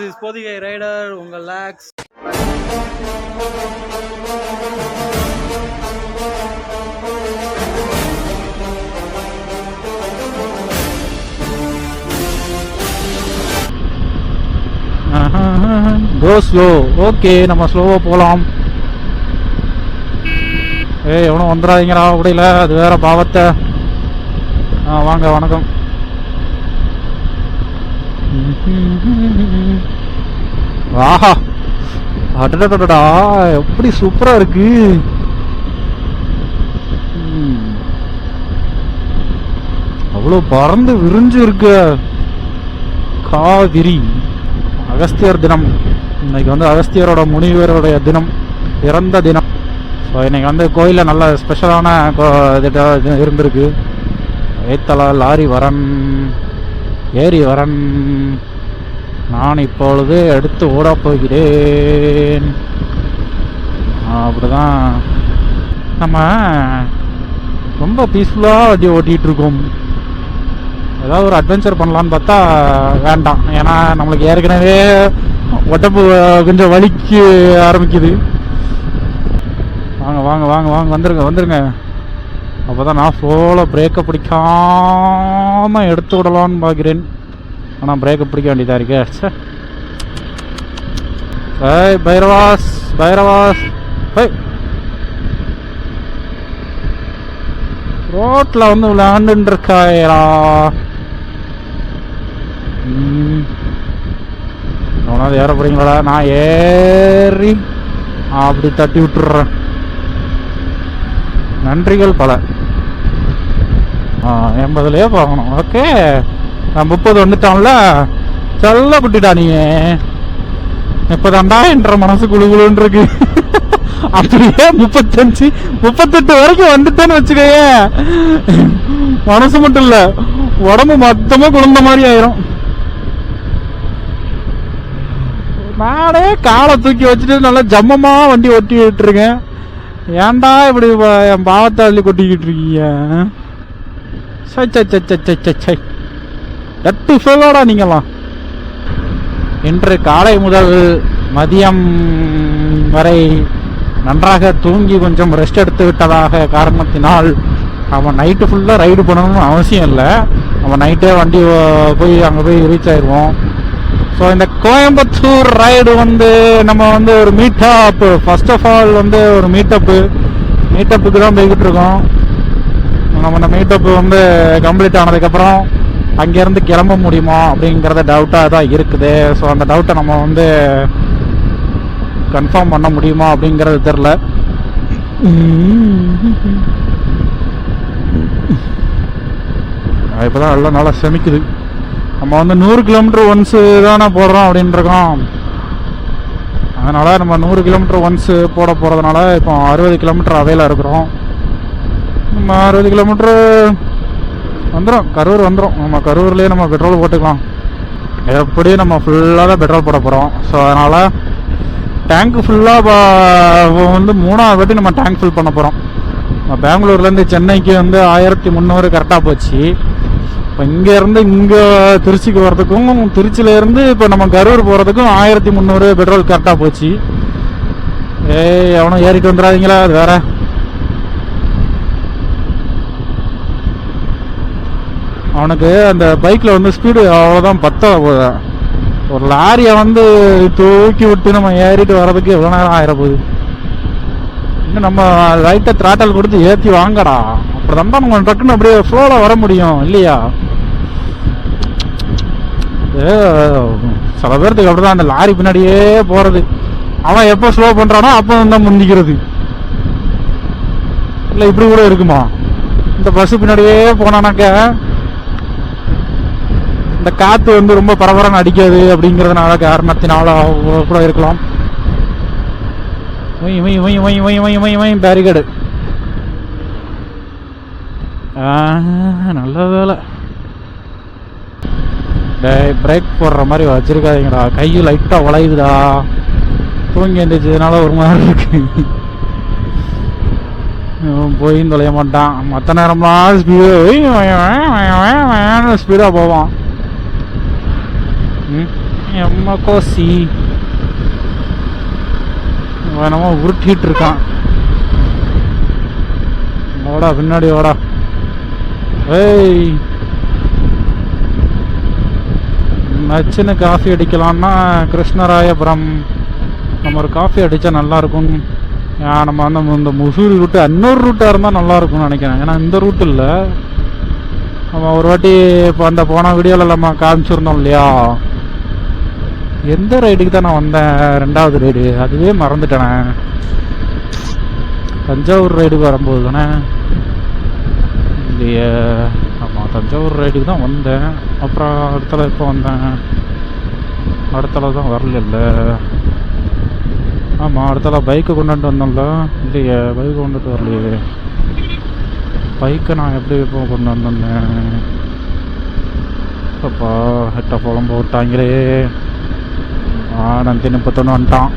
Is rider உங்கள் லேக்ஸ் கோ slow okay நம்ம ஸ்லோவாக போகலாம் ஏய் எவனும் வந்துடாதீங்கடா அப்படில அது வேற பாவத்தை. ஆ வாங்க வணக்கம். ஆஹா. அடடடடா எப்படி சூப்பரா இருக்கு. அவ்வளோ பறந்து விரிஞ்சு இருக்கு காவிரி. அகஸ்தியர் தினம். இன்னைக்கு வந்து அகஸ்தியரோட முனிவருடைய தினம் இறந்த தினம். ஸோ இன்னைக்கு வந்து கோயிலில் நல்ல ஸ்பெஷலான இது இருந்திருக்கு. ஏத்தலா லாரி வரன் ஏறி வரன். நான் இப்பொழுது எடுத்து ஓட போகிறேன். அப்படிதான். நம்ம ரொம்ப பீஸ்ஃபுல்லாக வண்டி ஓட்டிகிட்ருக்கோம். ஏதாவது ஒரு அட்வென்ச்சர் பண்ணலான்னு பார்த்தா வேண்டாம். ஏன்னா நம்மளுக்கு ஏற்கனவே உடம்பு கொஞ்சம் வலிக்கு ஆரம்பிக்குது. வாங்க வாங்க வாங்க வாங்க வந்துருங்க வந்துருங்க. அப்போ தான் நான் ஸ்லோவில் பிரேக்கை பிடிக்காம எடுத்து விடலான்னு பார்க்குறேன் ஆனால் பிரேக்கை பிடிக்க வேண்டியதாக இருக்கே. சார் பை பைரவாஸ் பைரவாஸ். பை ரோட்டில் வந்து விளையாண்டுட்டு இருக்காயரா எவனாவது ஏற போறீங்களா? நான் ஏறி அப்படி தட்டி விட்டுறேன். நன்றிகள் பல. ஆ எண்பதுலயே போகணும். ஓகே. நான் முப்பது வந்துட்டான்ல செல்ல குட்டிடா நீ. இப்பதான்டா என்ற மனசு குழு குழுன்னு இருக்கு. அப்படியே முப்பத்தஞ்சு முப்பத்தெட்டு வரைக்கும் வந்துட்டேன்னு வச்சுக்கோயே. மனசு மட்டும் இல்ல உடம்பு மொத்தமா குழந்த மாதிரி ஆயிரும். நானே காலை தூக்கி வச்சுட்டு நல்லா ஜம்மமா வண்டி ஒட்டி விட்டுருக்கேன் ஏன்டா இப்படி என் பாவத்தை அள்ளி கொட்டிக்கிட்டு இருக்கீங்க? சை சை சை சை சை சை சை. எட்டு சொல்லோடா நீங்களாம் இன்று காலை முதல் மதியம் வரை நன்றாக தூங்கி கொஞ்சம் ரெஸ்ட் எடுத்து விட்டதாக காரணத்தினால் அவன் நைட்டு ஃபுல்லாக ரைடு பண்ணணும்னு அவசியம் இல்லை. அவன் நைட்டே வண்டி போய் அங்கே போய் ரீச் ஆயிடுவோம் ஸோ இந்த கோயம்புத்தூர் ரைடு வந்து நம்ம வந்து ஒரு மீட்டப் ஃபர்ஸ்ட் ஆஃப் ஆல் வந்து ஒரு மீட்டப்பு மீட்டப்புக்கு தான் போய்கிட்டு இருக்கோம். நம்ம இந்த மீட்டப் வந்து கம்ப்ளீட் ஆனதுக்கப்புறம் அங்கேருந்து கிளம்ப முடியுமா அப்படிங்கிறத டவுட்டாக தான் இருக்குது. ஸோ அந்த டவுட்டை நம்ம வந்து கன்ஃபார்ம் பண்ண முடியுமா அப்படிங்கிறது தெரில இப்போ தான் எல்லாம் நல்லா செமிக்குது. நம்ம வந்து நூறு கிலோமீட்டர் ஒன்ஸு தானே போடுறோம் அப்படின்னு இருக்கோம் அதனால் நம்ம நூறு கிலோமீட்டர் ஒன்ஸு போட போகிறதுனால இப்போ அறுபது கிலோமீட்டர் அவையில் இருக்கிறோம். நம்ம அறுபது கிலோமீட்ரு வந்துடும் கரூர் வந்துடும் நம்ம கரூர்லேயே நம்ம பெட்ரோல் போட்டுக்கலாம். எப்படியும் நம்ம ஃபுல்லாக தான் பெட்ரோல் போட போகிறோம் ஸோ அதனால் டேங்க் ஃபுல்லாக வந்து மூணாவது வாட்டி நம்ம டேங்க் ஃபில் பண்ண போகிறோம் பெங்களூர்லேருந்து சென்னைக்கு வந்து ஆயிரத்தி முந்நூறு கரெக்டாக போச்சு. இப்போ இங்கேருந்து இங்கே திருச்சிக்கு வர்றதுக்கும் திருச்சியிலேருந்து இப்போ நம்ம கரூர் போகிறதுக்கும் ஆயிரத்தி முந்நூறு பெட்ரோல் கரெக்டாக போச்சு. ஏய் எவனும் ஏறிட்டு வந்துடாதீங்களா? அது வேற. அவனுக்கு அந்த பைக்கில் வந்து ஸ்பீடு அவ்வளோதான் பத்தா போகுது ஒரு லாரியை வந்து தூக்கி விட்டு நம்ம ஏறிட்டு வர்றதுக்கு எவ்வளோ நேரம் ஆயிர போகுது இன்னும் நம்ம லைட்டை திராட்டல் கொடுத்து ஏற்றி வாங்கடா. அப்புறம் தான் நம்ம டக்குன்னு அப்படியே ஃப்ளோவில் வர முடியும் இல்லையா? சில பேர்த்துக்கு அப்படிதான் அந்த லாரி பின்னாடியே போகிறது அவன் எப்போ ஸ்லோ பண்ணுறானோ அப்போ தான் முந்திக்கிறது. இல்லை இப்படி கூட இருக்குமா? இந்த பஸ் பின்னாடியே போனானாக்க இந்த காற்று வந்து ரொம்ப பரபரன்னு அடிக்காது அப்படிங்கிறதுனால காரணத்தினால கூட இருக்கலாம். Why why why why why why why why barricade நல்ல வேலை. டே பிரேக் போடுற மாதிரி வச்சுருக்காதீங்கடா. கையில் லைட்டாக உழையுதுடா. தூங்கி எழுந்திரிச்சதுனால ஒரு மாதிரி இருக்கு. போய் தொலைய மாட்டான். மற்ற நேரம்லாம் ஸ்பீடு ஸ்பீடாக போவான். எம்ம கோசி. இவன் உருட்டிகிட்டு இருக்கான். ஓடா பின்னாடி ஓடா ஏய். நச்சுன்னு காஃபி அடிக்கலாம்னா கிருஷ்ணராயபுரம். நம்ம ஒரு காஃபி அடித்தா நல்லாயிருக்கும் ஏன் நம்ம வந்து இந்த முசூரி ரூட்டு இன்னொரு ரூட்டாக இருந்தால் நல்லா இருக்கும்னு நினைக்கிறேன். ஏன்னா இந்த ரூட் இல்லை. நம்ம ஒரு வாட்டி இப்போ அந்த போன வீடியோவில் நம்ம காமிச்சிருந்தோம் இல்லையா? எந்த ரைடுக்கு தான் நான் வந்தேன்? ரெண்டாவது ரைடு. அதுவே மறந்துட்டேனே. தஞ்சாவூர் ரைடுக்கு வரும்போது தானே. இல்லையே. ஆமாம் தஞ்சாவூர் ரைடுக்கு தான் வந்தேன். அப்புறம் அடுத்தல இப்போ வந்தேன்? அடுத்தல தான் வரல ஆமாம் அடுத்தல பைக்கை கொண்டுட்டு வந்தோம்ல இல்லையே பைக்கை கொண்டுட்டு வரலையே. பைக்கை நான் எப்படி இப்போ கொண்டு வந்தேன் அப்பா ஹெட்ட போலம் போட்டாங்களே ஆ நந்தி முப்பத்தொன்று வந்துட்டான்.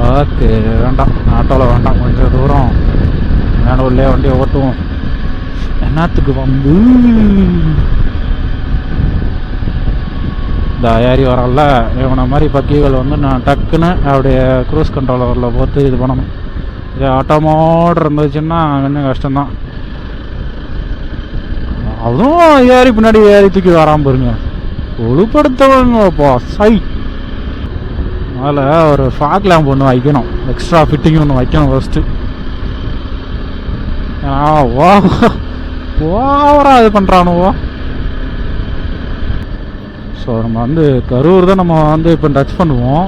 லாக்கு வேண்டாம். ஆட்டோவில் வேண்டாம். கொஞ்சம் தூரம் மேனூர்லேயே வண்டி ஓட்டுவோம். என்னத்துக்கு வந்து? இந்த ஏறி வரல இவனை மாதிரி பக்கிகள் வந்து நான் டக்குன்னு அப்படியே க்ரூஸ் கண்ட்ரோலரில் போட்டு இது பண்ணணும். இது ஆட்டோமோடு இருந்துச்சுன்னா இன்னும் கஷ்டம்தான். அதுவும் ஏறி பின்னாடி ஏறி தூக்கி வராமல் பாருங்க ஒழுப்படுத்தவங்கப்பா சை அதில் ஒரு ஃபாக் லேம்ப் ஒன்று வைக்கணும். எக்ஸ்ட்ரா ஃபிட்டிங் ஒன்று வைக்கணும் ஃபஸ்ட்டு ஏன்னா ஓ ஓவராக இது பண்ணுறானுவோ ஸோ நம்ம வந்து கரூர் தான் நம்ம வந்து இப்போ டச் பண்ணுவோம்.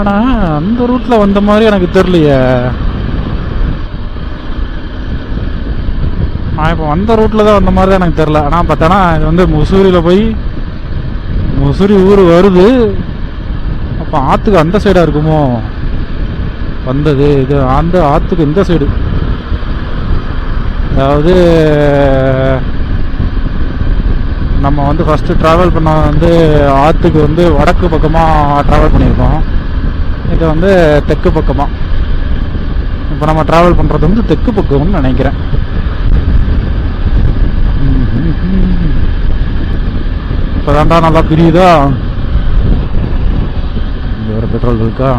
ஆனால் அந்த ரூட்டில் வந்த மாதிரி எனக்கு தெரியலையே. நான் இப்போ வந்த ரூட்டில் தான் வந்த மாதிரி தான் எனக்கு தெரில ஆனால் பார்த்தோன்னா இது வந்து முசூரியில் போய் முசூரி ஊர் வருது. அப்போ ஆற்றுக்கு அந்த சைடாக இருக்குமோ? வந்தது இது அந்த ஆற்றுக்கு இந்த சைடு அதாவது நம்ம வந்து ஃபஸ்ட்டு ட்ராவல் பண்ண வந்து ஆற்றுக்கு வந்து வடக்கு பக்கமாக ட்ராவல் பண்ணியிருக்கோம். இது வந்து தெற்கு பக்கமாக இப்போ நம்ம ட்ராவல் பண்ணுறது வந்து தெற்கு பக்கம்னு நினைக்கிறேன். இப்போ இப்போதான்டா நல்லா பிரியுதா பெட்ரோல் இருக்கா?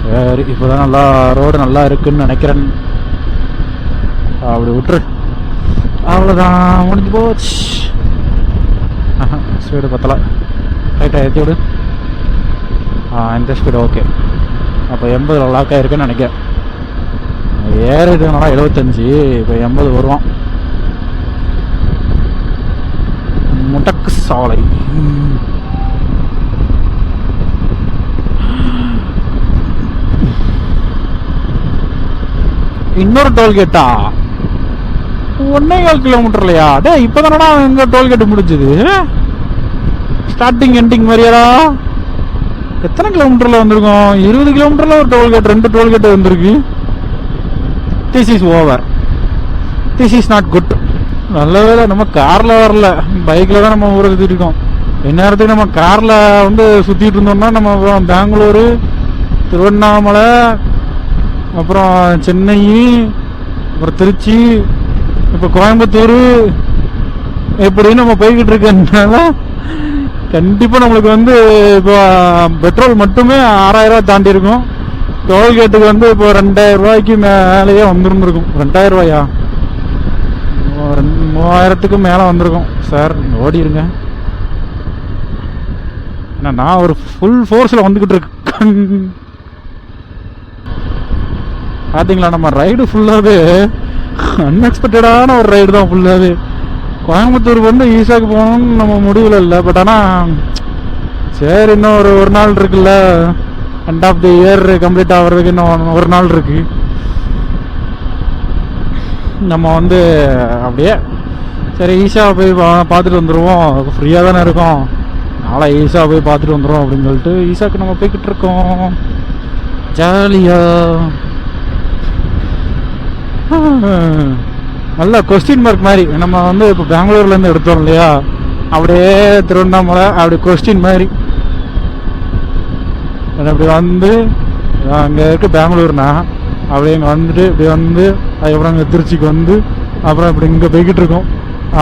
சரி இப்போதான் நல்லா ரோடு நல்லா இருக்குன்னு நினைக்கிறேன். அப்படி விட்டுரு. அவ்வளோதான் முடிஞ்சு போச்சு. ஸ்பீடு பத்தல. ரைட்டாக ஏற்றி விடு. ஆ இந்த ஸ்பீடு ஓகே அப்போ எண்பது லாக் ஆயிருக்குன்னு நினைக்கிறேன். ஏறிட்டுனால எழுபத்தஞ்சி இப்போ எண்பது வருவான். முட்டக்கு சாலை. இன்னொரு டோல்கேட்டா ஒன்னே கால் கிலோமீட்டர்லையா டே இப்போதானடா எங்க டோல்கேட் முடிஞ்சது? ஸ்டார்டிங் எண்டிங் மாதிரியாடா? எத்தனை கிலோமீட்டர்ல வந்திருக்கோம்? இருபது கிலோமீட்டர்ல ஒரு டோல்கேட் ரெண்டு டோல்கேட் வந்திருக்கு. This is over this is not good நல்ல வேலை நம்ம கார்ல வரல. பைக்ல தான் நம்ம ஊரை சுத்திட்டு இருக்கோம். இந்நேரத்துக்கு நம்ம கார்ல வந்து சுத்திட்டு இருந்தோம்னா நம்ம பெங்களூரு திருவண்ணாமலை அப்புறம் சென்னை அப்புறம் திருச்சி இப்போ கோயம்புத்தூர் இப்படின்னு நம்ம போய்கிட்டு இருக்கனால கண்டிப்பாக நம்மளுக்கு வந்து இப்போ பெட்ரோல் மட்டுமே ஆறாயிரம் ரூபாய் தாண்டி இருக்கும். டோல்கேட்டுக்கு வந்து இப்போ ரெண்டாயிரம் ரூபாய்க்கு மேலேயே வந்துருந்துருக்கும். ரெண்டாயிரம் ரூபாயா? மூவாயிரத்துக்கு மேலே வந்திருக்கும். சார் ஓடிருங்க. ஏன்னா நான் ஒரு ஃபுல் ஃபோர்ஸில் வந்துக்கிட்டு இருக்கேன். பார்த்தீங்களா நம்ம ரைடு ஃபுல்லாகவே அன்எக்ஸ்பெக்டடான ஒரு ரைடு தான் ஃபுல்லாகவே கோயம்புத்தூர் வந்து ஈஸாக்கு போகணும்னு நம்ம முடிவில் இல்லை. பட் ஆனால் சரி இன்னும் ஒரு ஒரு நாள் இருக்குல்ல. End of the year complete ஆகிறதுக்கு இன்னும் ஒரு- நாள் இருக்கு. நம்ம வந்து அப்படியே சரி ஈஷாவை போய் பா- பார்த்துட்டு வந்துடுவோம் ஃப்ரீயாக தானே இருக்கும். நாளை ஈஷா போய் பார்த்துட்டு வந்துடுவோம் அப்படின்னு சொல்லிட்டு ஈஷாக்கு நம்ம போய்கிட்டு இருக்கோம். ஜாலியாக நல்ல கொஸ்டின் மார்க் மாதிரி. நம்ம வந்து இப்போ பெங்களூர்லேருந்து எடுத்தோம் இல்லையா? அப்படியே திருவண்ணாமலை அப்படி கொஸ்டின் மாதிரி. அப்படி வந்து அங்கே இருக்க பெங்களூர்னா அப்படியே இங்கே வந்துட்டு இப்படி வந்து அதுக்கப்புறம் இங்கே திருச்சிக்கு வந்து அப்புறம் இப்படி இங்கே போய்கிட்டு இருக்கோம்.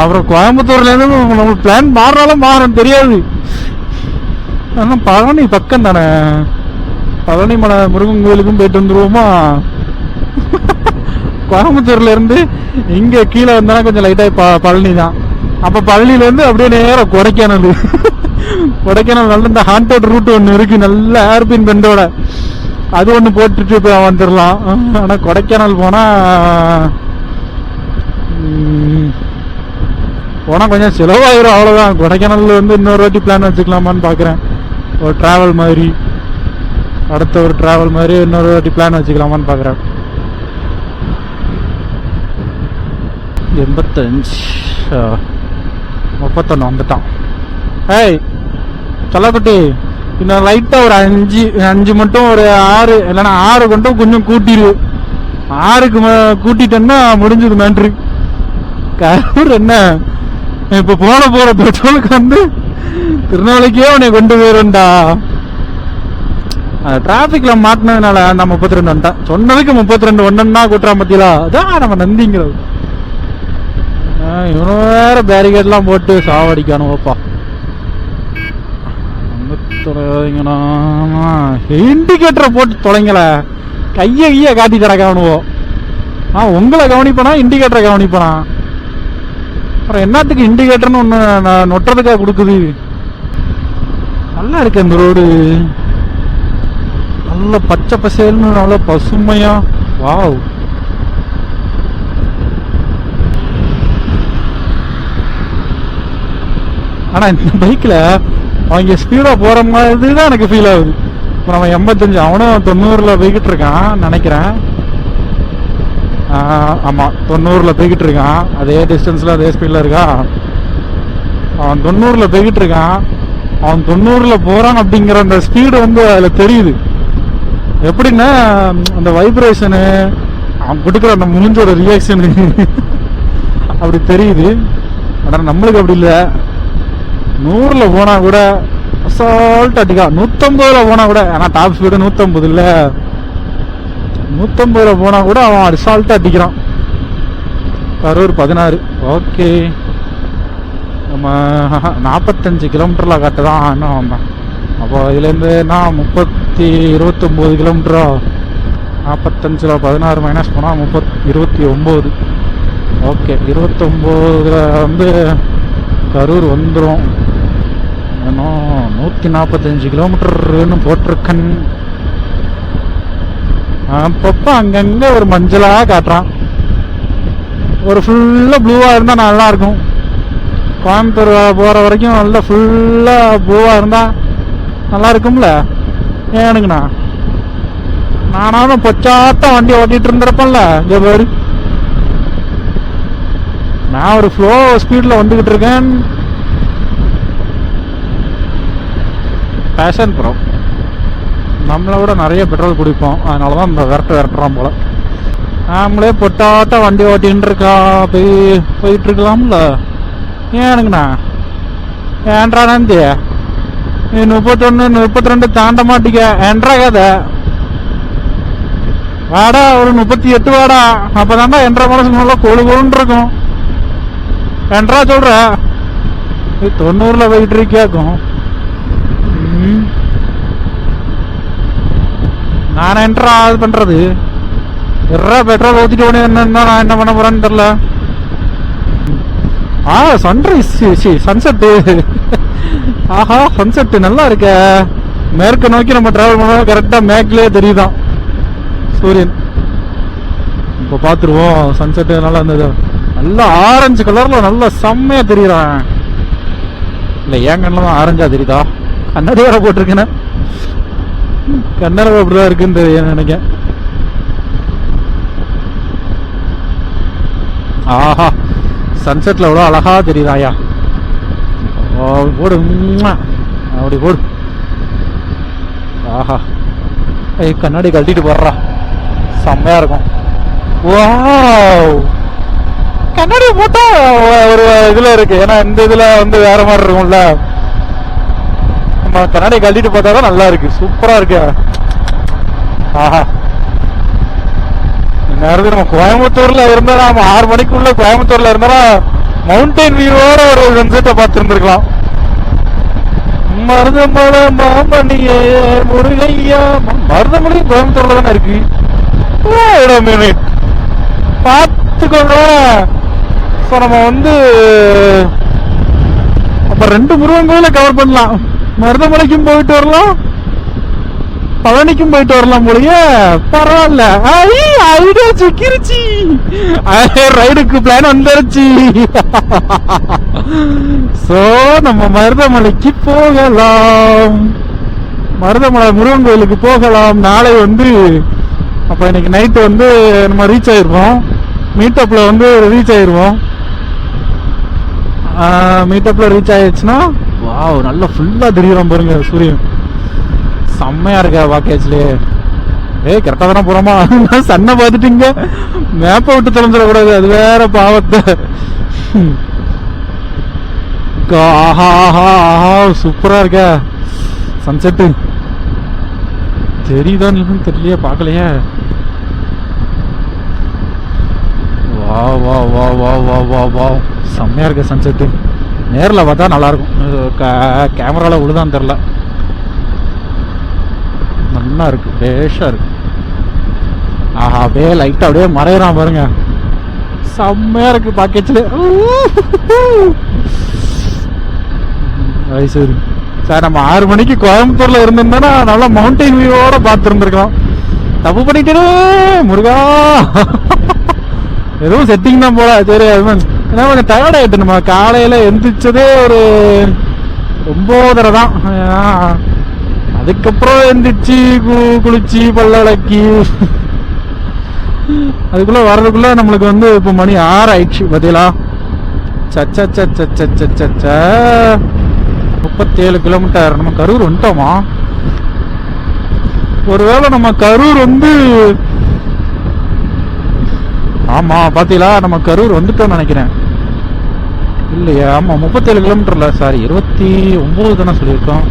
அப்புறம் கோயம்புத்தூர்லேருந்து நம்மளுக்கு பிளான் மாறினாலும் மாறும் தெரியாது. ஆனால் பழனி பக்கம் தானே பழனி மலை முருகன் கோயிலுக்கும் போயிட்டு வந்துருவோமா? கோயம்புத்தூர்ல இருந்து இங்க கீழே வந்தா கொஞ்சம் லைட்டா பழனி தான் அப்ப பழனில இருந்து அப்படியே நேரம் கொடைக்கானல். கொடைக்கானல் நல்ல இந்த ஹாண்டட் ரூட் ஒன்று இருக்கு. நல்ல ஏர்பின் பெண்டோட அது ஒண்ணு போட்டுட்டு போய் வந்துடலாம். ஆனா கொடைக்கானல் போனா போனால் போனா கொஞ்சம் செலவாயிரும் அவ்வளவுதான். கொடைக்கானல்ல வந்து இன்னொரு வாட்டி பிளான் வச்சுக்கலாமான்னு பாக்குறேன். ஒரு டிராவல் மாதிரி. அடுத்த ஒரு டிராவல் மாதிரி இன்னொரு வாட்டி பிளான் வச்சுக்கலாமான்னு பாக்குறேன். எண்பத்தஞ்சு முப்பத்தொன்று வந்துட்டான். ஏய் சொல்லக்குட்டி இன்னும் லைட்டாக ஒரு அஞ்சு அஞ்சு மட்டும் ஒரு ஆறு இல்லைன்னா ஆறு மட்டும் கொஞ்சம் கூட்டிடு ஆறுக்கு கூட்டிட்டேன்னா முடிஞ்சது நன்றி. கரூர் என்ன? இப்போ போன போகிற பெட்ரோலுக்கு வந்து திருநாளைக்கே உன்னை கொண்டு போயிருண்டா டிராஃபிக்கில் மாட்டினதுனால நான் முப்பத்தி ரெண்டு வந்துட்டேன். சொன்னதுக்கு முப்பத்தி ரெண்டு ஒன்றுன்னா கூட்டுறான் பத்தியா அதான் நம்ம நந்திங்கிறது. இவனும் வேற பேரிகேட்லாம் போட்டு சாவடிக்கானுவப்பா இண்டிகேட்டரை போட்டு தொலைங்கள கைய கைய காட்டி தர ஆ உங்களை கவனிப்பனா இண்டிகேட்டரை கவனிப்பனா? அப்புறம் என்னத்துக்கு இண்டிகேட்டர்னு ஒன்று நான் நொட்டுறதுக்காக கொடுக்குது? நல்லா இருக்கு அந்த ரோடு நல்ல பச்சை பசேல்னு நல்ல பசுமையா. வாவ் ஆனால் இந்த பைக்கில் அவங்க ஸ்பீடாக போகிற மாதிரி தான் எனக்கு ஃபீல் ஆகுது. இப்போ நம்ம எண்பத்தஞ்சு அவனும் தொண்ணூறில் போய்கிட்டு இருக்கான் நினைக்கிறேன். ஆமாம் தொண்ணூறில் போய்கிட்டு இருக்கான். அதே டிஸ்டன்ஸில் அதே ஸ்பீடில் இருக்கான் அவன் தொண்ணூறில் போய்கிட்டு இருக்கான். அவன் தொண்ணூறில் போகிறான் அப்படிங்கிற அந்த ஸ்பீடு வந்து அதில் தெரியுது. எப்படின்னா அந்த வைப்ரேஷனு அவன் கொடுக்குற அந்த முடிஞ்சோட ரியாக்ஷனு அப்படி தெரியுது. ஆனால் நம்மளுக்கு அப்படி இல்லை. நூறில் போனா கூட அசால்ட் அடிக்கா. நூத்தம்பதுல போனால் கூட ஆனால் டாப் ஸ்பீடு நூற்றம்பது இல்லை. நூத்தம்பதுல போனால் கூட அவன் அசால்ட்டாக அடிக்கிறான். கரூர் பதினாறு. ஓகே. நம்ம நாற்பத்தஞ்சு கிலோமீட்டரில் கிலோமீட்டர்ல கட்டுதான். இன்னும் வந்தான் அப்போ இதுலேருந்து நான் முப்பத்தி இருபத்தொம்போது கிலோமீட்டரா நாற்பத்தஞ்சில் பதினாறு மைனஸ் போனால் முப்பத் இருபத்தி ஒம்பது. ஓகே இருபத்தொம்போதில் வந்து கரூர் வந்துடும் இன்னும் நூற்றி நாற்பத்தஞ்சு கிலோமீட்டர்னு போட்டிருக்கன். அப்பப்போ அங்கங்கே ஒரு மஞ்சளாக காட்டுறான். ஒரு ஃபுல்லாக ப்ளூவாக இருந்தால் நல்லா இருக்கும் கோயம்புத்தூர் போகிற வரைக்கும் நல்லா ஃபுல்லாக ப்ளூவாக இருந்தால் நல்லா இருக்கும்ல ஏனுங்கண்ணா நானாலும் பொச்சாத்தான் வண்டி ஓட்டிட்டு இருந்திருப்பேன்ல இங்கே பாரு. நான் ஒரு ஃப்ளோ ஸ்பீடில் வந்துகிட்டு இருக்கேன். பேஷன் ப்ரோ நம்மளை விட நிறைய பெட்ரோல் குடிப்போம். அதனால தான் இந்த விரட்ட விரட்டுறோம் போல். நாமளே பொட்டாட்ட வண்டி ஓட்டின்னு இருக்கா? போய் போயிட்டுருக்கலாம்ல ஏனுங்கண்ணா ஏன்றா நந்தி? நீ முப்பத்தொன்று முப்பத்தி ரெண்டு தாண்ட மாட்டிக்க. என்றா கதை? வாடா ஒரு முப்பத்தி எட்டு வாடா. அப்பதான்டா என்ற மனசு நல்லா கொழு கொழுன்னு இருக்கும். என்றா சொல்கிற நீ தொண்ணூறுல போயிட்டு இருக்கியாக்கும். நான் என்றா இது பண்றது. எறா பெட்ரோல் ஊற்றிட்டு உடனே என்னன்னா நான் என்ன பண்ண போறேன்னு தெரில ஆ சன்ரைஸ் சி சன்செட்டு ஆஹா சன்செட்டு நல்லா இருக்க. மேற்கு நோக்கி நம்ம டிராவல் பண்ணா கரெக்டா மேக்லயே தெரியுதான் சூரியன். இப்போ பார்த்துருவோம் சன்செட்டு நல்லா இருந்தது. நல்லா ஆரஞ்சு கலர்ல நல்லா செம்மையா தெரியுறான் இல்லை ஏன் கண்ணில் தான் ஆரஞ்சா தெரியுதா? கண்ணாடி வேற போட்டிருக்கேனே கண்ணாடி அப்படிதான் இருக்குன்னு தெரியும் நினைக்க ஆஹா சன்செட்ல எவ்வளோ அழகா தெரியுதாயா ஓ, போடு அப்படி போடு. ஆஹா. ஏய் கண்ணாடி கழட்டிட்டு போடுறா. செம்மையா இருக்கும். வாவ் கண்ணாடி போட்டா ஒரு இதுல இருக்கு. ஏன்னா இந்த இதுல வந்து வேற மாதிரி இருக்கும்ல. நம்ம நம்ம கண்ணாடி கழட்டிட்டு பார்த்தா தான் நல்லா இருக்கு. சூப்பரா இருக்கு. ஆஹா. நேரத்துக்கு நம்ம கோயம்புத்தூர்ல இருந்தா நம்ம ஆறு மணிக்குள்ள கோயம்புத்தூர்ல இருந்தா மவுண்டைன் வியூவோட ஒரு சன்செட்டை பார்த்துருந்துருக்கலாம். மருதமலை மாமணியே முருகையா. மருதமலை கோயம்புத்தூர்ல தானே இருக்கு? Wait பார்த்துக்கோங்க ஸோ நம்ம வந்து அப்ப ரெண்டு முருகன் கோயில கவர் பண்ணலாம். மருதமலைக்கும் போயிட்டு வரலாம். பழனிக்கும் போயிட்டு வரலாம் போலயே. பரவாயில்ல. ஐடியா சிக்கிருச்சு. ரைடுக்கு பிளான் வந்துருச்சு. சோ நம்ம மருதமலைக்கு போகலாம். மருதமலை முருகன் கோயிலுக்கு போகலாம். நாளை வந்து அப்ப இன்னைக்கு நைட்டு வந்து நம்ம ரீச் ஆயிருவோம் மீட்டப்ல வந்து ரீச் ஆயிருவோம். மீட்டப்ல ரீச் ஆயிடுச்சுன்னா வா நல்லா ஃபுல்லாக தெரியும் பாருங்க சூரியன். செம்மையா இருக்கா வாக்கேஜ்லேயே ஏய் கரெக்டாக தானே போகிறோமா சன்னை பார்த்துட்டீங்க மேப்பை விட்டு தொலைஞ்சிடக்கூடாது அது வேற பாவத்தை. ஆஹா ஆஹா ஆஹா சூப்பராக இருக்க? சன்செட்டு தெரியுதான் இல்லைன்னு தெரியலையே பார்க்கலையே. வா வா வா வா வா வா வா செம்மையாக இருக்க சன்செட்டு நேரில் பார்த்தா நல்லாயிருக்கும். கேமராவில் விழுதான் தெரில. நல்லா இருக்கு பேஷாக இருக்கு. ஆஹா அப்படியே லைட்டாக அப்படியே மறையிறான் பாருங்க. செம்மையாக இருக்கு பாக்கெட்ல அது சரி சார் நம்ம ஆறு மணிக்கு கோயம்புத்தூரில் இருந்திருந்தோம்னா நல்லா மவுண்டைன் வியூவோட பார்த்துருந்துருக்கோம் தப்பு பண்ணிட்டே முருகா. எதுவும் செட்டிங் தான் போல சரி அதுவும் ஏன்னா கொஞ்சம் டயர்ட் நம்ம காலையில் எந்திரிச்சதே ஒரு ஒம்போதரை தான். அதுக்கப்புறம் எந்திரிச்சு கு- குளிச்சு பல்ல விளக்கி அதுக்குள்ள வர்றதுக்குள்ள நம்மளுக்கு வந்து இப்போ மணி ஆறு ஆயிடுச்சு. பார்த்தீங்களா சச்சச்சச்சச்சச்சச்ச சச்ச முப்பத்தேழு கிலோமீட்டர் நம்ம கரூர் வந்துட்டோமா? ஒருவேளை நம்ம கரூர் வந்து ஆமாம் பார்த்தீங்களா நம்ம கரூர் வந்துட்டோம்னு நினைக்கிறேன். இல்லையா ஆமாம் முப்பத்தேழு கிலோமீட்டரில் சாரி இருபத்தி ஒம்பது தானே சொல்லியிருக்கோம்.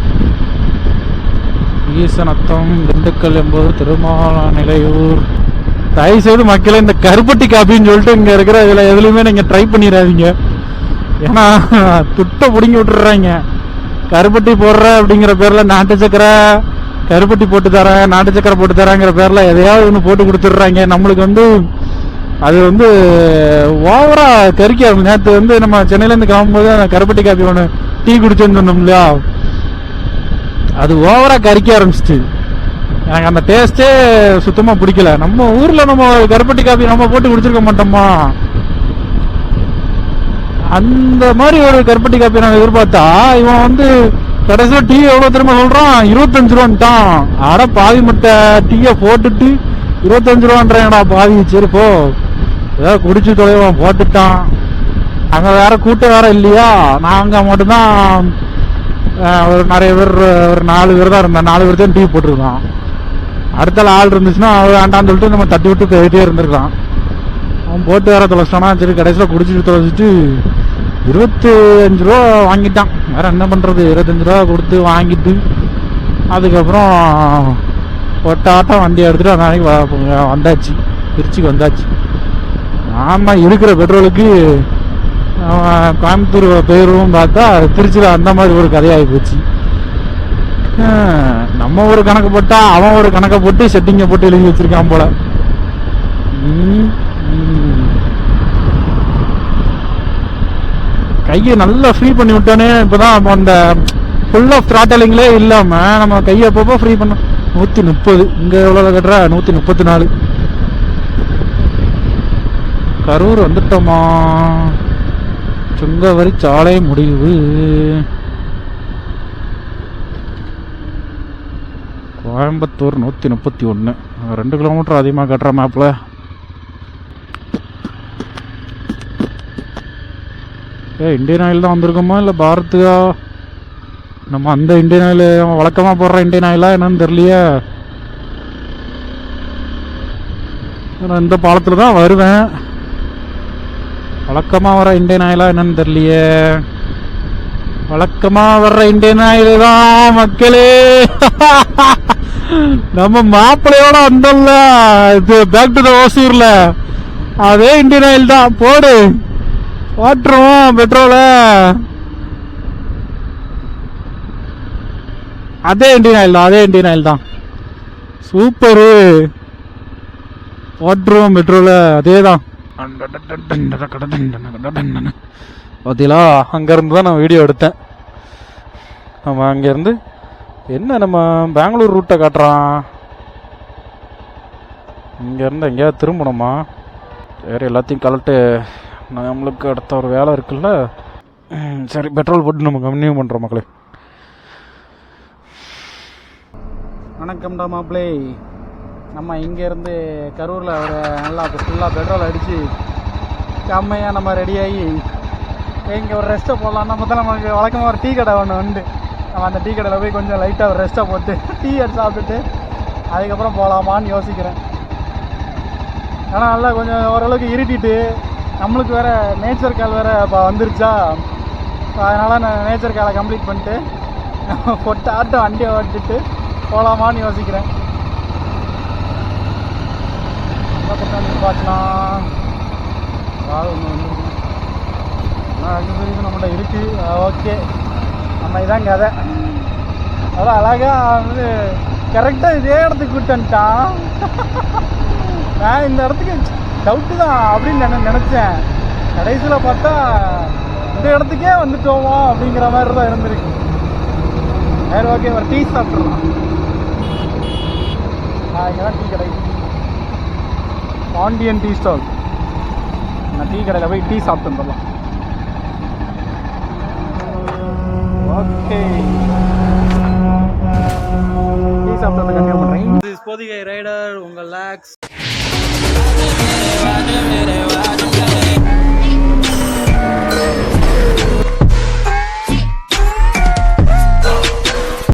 ஈசநத்தம் திண்டுக்கல் என்பது திருமாநிலையூர் தயவு செய்து மக்களே இந்த கருப்பட்டி காப்பின்னு சொல்லிட்டு இங்கே இருக்கிற இதில் எதுலையுமே நீங்கள் ட்ரை பண்ணிடாதீங்க. ஏன்னா துட்டை பிடுங்கி விட்டுறாங்க. கருப்பட்டி போடுற அப்படிங்கிற பேரில் நாட்டு சக்கரை கருப்பட்டி போட்டு தரேன் நாட்டு சக்கரை போட்டு தரேங்கிற பேரில் எதையாவது ஒன்று போட்டு கொடுத்துட்றாங்க. நம்மளுக்கு வந்து அது வந்து ஓவரா கறிக்க நேற்று வந்து நம்ம சென்னையிலேருந்து கிளம்பும்போது அந்த கருப்பட்டி காப்பி ஒன்று டீ குடிச்சோன்னு சொன்னோம் இல்லையா? அது ஓவரா கறிக்க ஆரம்பிச்சிட்டு எனக்கு அந்த டேஸ்டே சுத்தமா பிடிக்கல. நம்ம ஊர்ல நம்ம கருப்பட்டி காப்பி நம்ம போட்டு குடிச்சிருக்க மாட்டோமா? அந்த மாதிரி ஒரு கருப்பட்டி காப்பி நான் எதிர்பார்த்தா இவன் வந்து கடைசியில் டீ எவ்வளோ திரும்ப சொல்கிறான் இருபத்தஞ்சு ரூபான்ட்டான். அட பாவி மட்டை டீயை போட்டுட்டு இருபத்தஞ்சு ரூபான்றேன்டா பாவி. சரி போ. ஏதோ குடிச்சு தொலைவோம் போட்டுட்டான். அங்கே வேற கூட்டம் வேற இல்லையா? நாங்கள் மட்டும்தான் ஒரு நிறைய பேர் ஒரு நாலு பேர் தான் இருந்தேன். நாலு பேர் தான் டீ போட்டிருக்கோம் அடுத்த ஆள் இருந்துச்சுன்னா அவன் வேண்டாம்னு சொல்லிட்டு நம்ம தட்டி விட்டு போயிட்டே இருந்திருக்கலாம் அவன் போட்டு வேற தொலைச்சிட்டானா? சரி கடைசியில் குடிச்சிட்டு தொலைச்சிட்டு இருபத்தி அஞ்சு ரூபா வாங்கிட்டான். வேற என்ன பண்ணுறது இருபத்தஞ்சு ரூபா கொடுத்து வாங்கிட்டு அதுக்கப்புறம் ஒட்டாட்டம் வண்டி எடுத்துகிட்டு அந்த நாளைக்கு வந்தாச்சு. திருச்சிக்கு வந்தாச்சு. ஆமாம் இருக்கிற பெட்ரோலுக்கு அவன் கோயம்புத்தூர் பேரும் பார்த்தா திருச்சியில் அந்த மாதிரி ஒரு கதையாகி போச்சு. நம்ம ஒரு கணக்கு போட்டா அவன் ஒரு கணக்கை போட்டு செட்டிங்கை போட்டு எழுதி வச்சிருக்கான் போல. கையை நல்லா ஃப்ரீ பண்ணி விட்டோன்னே இப்போதான் அந்த ஃபுல் ஆஃப் த்ராட்டலிங்லே இல்லாமல் நம்ம கையை அப்பப்போ ஃப்ரீ பண்ண நூற்றி முப்பது இங்கே எவ்வளோ கட்டுறா? நூற்றி முப்பத்தி நாலு. கரூர் வந்துட்டோமா? சுங்கவரி சாலை முடிவு. கோயம்புத்தூர் நூற்றி முப்பத்தி ஒன்று ரெண்டு கிலோமீட்டர் அதிகமாக கட்டுற மேப்பில் ஏ இந்தியன் ஆயில் தான் வந்திருக்கோமா? இல்லை பாரத்துக்கா? நம்ம அந்த இண்டியன் ஆயில் வழக்கமாக போடுற இந்தியன் ஆயிலா என்னன்னு தெரியலையே. நான் இந்த பாலத்தில் தான் வருவேன். வழக்கமாக வர இந்தியன் ஆயிலா என்னன்னு தெரியலையே. வழக்கமாக வர்ற இந்தியன் ஆயில் தான் மக்களே. நம்ம மாப்பிள்ளையோட வந்தோம்ல. இது பேக் டு த அதே இண்டியன் ஆயில் தான் போடு. ஓட்டுருவோம் பெட்ரோல. அதே இண்டியன் ஆயில் தான் அதே இண்டியன் ஆயில் தான் சூப்பரு. ஓட்டுருவோம் பெட்ரோல. அதே தான் பார்த்தீங்களா அங்கேருந்து தான் நான் வீடியோ எடுத்தேன். நம்ம அங்கேருந்து என்ன நம்ம பெங்களூர் ரூட்டை காட்டுறான்? இங்கேருந்து எங்கேயாவது திரும்பணுமா? சரி எல்லாத்தையும் கலட்டு நம்மளுக்கு அடுத்த ஒரு வேலை இருக்குல்ல? சரி பெட்ரோல் போட்டு நம்ம கன்டினியூ பண்ணுறோம் மக்களே. வணக்கம்டா மாப்பிளே. நம்ம இங்கேருந்து கரூரில் ஒரு நல்லா ஃபுல்லாக பெட்ரோல் அடித்து செம்மையாக நம்ம ரெடியாகி இங்கே ஒரு ரெஸ்ட்டை போடலாம் நம்ம தான் நமக்கு வழக்கமாக ஒரு டீ கடை ஒன்று உண்டு. நம்ம அந்த டீ கடையில் போய் கொஞ்சம் லைட்டாக ஒரு ரெஸ்ட்டை போட்டு டீ எடுத்து சாப்பிட்டுட்டு அதுக்கப்புறம் போகலாமான்னு யோசிக்கிறேன். ஆனால் நல்லா கொஞ்சம் ஓரளவுக்கு இருட்டிட்டு நம்மளுக்கு வேறு நேச்சர் கால் வேறு இப்போ வந்துருச்சா? அதனால் நான் நேச்சர் காலை கம்ப்ளீட் பண்ணிட்டு பொட்டு ஆட்டம் வண்டியை ஓட்டிட்டு போகலாமான்னு யோசிக்கிறேன் என்ன பக்கம் பார்க்கலாம் கால் ஒன்று வந்து அங்கே நம்மகிட்ட இருக்குது ஓகே. நம்ம இதான் கதை. அதான் அழகாக வந்து கரெக்டாக இதே இடத்துக்கு கூட்டு நான் இந்த இடத்துக்கு டவுட்டு தான் அப்படின்னு நான் நினச்சேன். கடைசியில் பார்த்தா இந்த இடத்துக்கே வந்துட்டோமோ அப்படிங்கிற மாதிரி தான் இருந்திருக்கு. வேறு ஓகே ஒரு டீ சாப்பிட்றலாம் நான் இங்கே தான் டீ கிடைக்கும் பாண்டியன் டீ ஸ்டால். நான் டீ கடையில் போய் டீ சாப்பிட்டு வந்துடலாம் ஓகே. டீ சாப்பிட்டு கண்டினியூ பண்ணுறேன் இப்போதைக்கு ரைடர் உங்கள் லேக்ஸ்